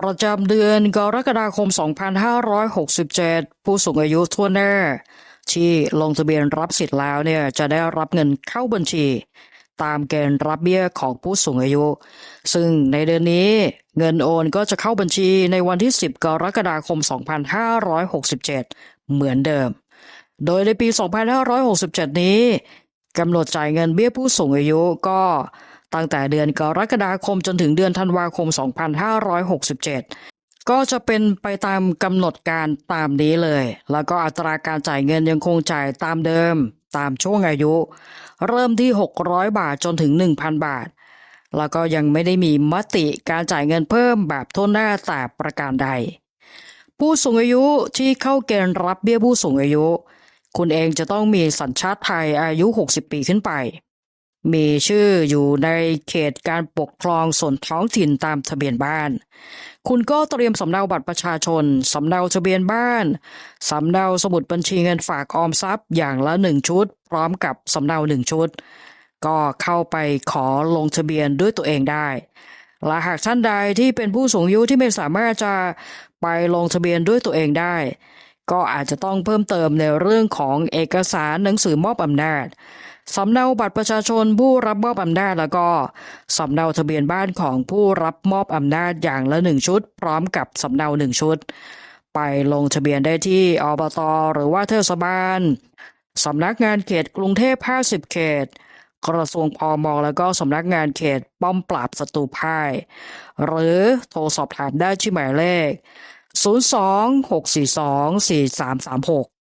ประจำเดือนกรกฎาคม 2567 ผู้สูงอายุทั่วหน้า ที่ลงทะเบียนรับสิทธิ์แล้วเนี่ยจะได้รับเงินเข้าบัญชี ตามเกณฑ์รับเบี้ยของผู้สูงอายุ ซึ่งในเดือนนี้เงินโอนก็จะเข้าบัญชีในวันที่ 10 กรกฎาคม 2567 เหมือนเดิม โดยในปี 2567 นี้กำหนดจ่ายเงินเบี้ยผู้สูงอายุก็ ตั้งแต่เดือนกรกฎาคมจนถึงเดือนธันวาคม 2567ก็จะเป็นไปตามกำหนดการตามนี้เลย แล้วก็อัตราการจ่ายเงินยังคงจ่ายตามเดิม ตามช่วงอายุ เริ่มที่ 600 บาทจนถึง 1,000 บาท แล้วก็ยังไม่ได้มีมติการจ่ายเงินเพิ่มแบบทั่วหน้าแต่ประการใด ผู้สูงอายุที่เข้าเกณฑ์รับเบี้ยผู้สูงอายุ คุณเองจะต้องมีสัญชาติไทยอายุ 60 ปีขึ้นไป มีชื่ออยู่ในเขตการปกครองส่วนท้องถิ่นตามทะเบียนบ้าน คุณก็เตรียมสำเนาบัตรประชาชน สำเนาทะเบียนบ้าน สำเนาสมุดบัญชีเงินฝากออมทรัพย์อย่างละหนึ่งชุด พร้อมกับสำเนาหนึ่งชุด ก็เข้าไปขอลงทะเบียนด้วยตัวเองได้ และหากท่านใดที่เป็นผู้สูงอายุที่ไม่สามารถจะไปลงทะเบียนด้วยตัวเองได้ ก็อาจจะต้องเพิ่มเติมในเรื่องของเอกสารหนังสือมอบอำนาจ สำเนาบัตรประชาชนผู้รับมอบอำนาจแล้วก็สำเนาทะเบียนบ้านของผู้รับมอบอำนาจอย่างละหนึ่งชุด พร้อมกับสำเนาหนึ่งชุด ไปลงทะเบียนได้ที่อบตหรือว่าเทศบาลสำนักงานเขตกรุงเทพ 50 เขต กระทรวงพอมแล้วก็สำนักงานเขตป้อมปราบศัตรูพ่าย หรือโทรสอบถามได้ที่หมายเลข 026424336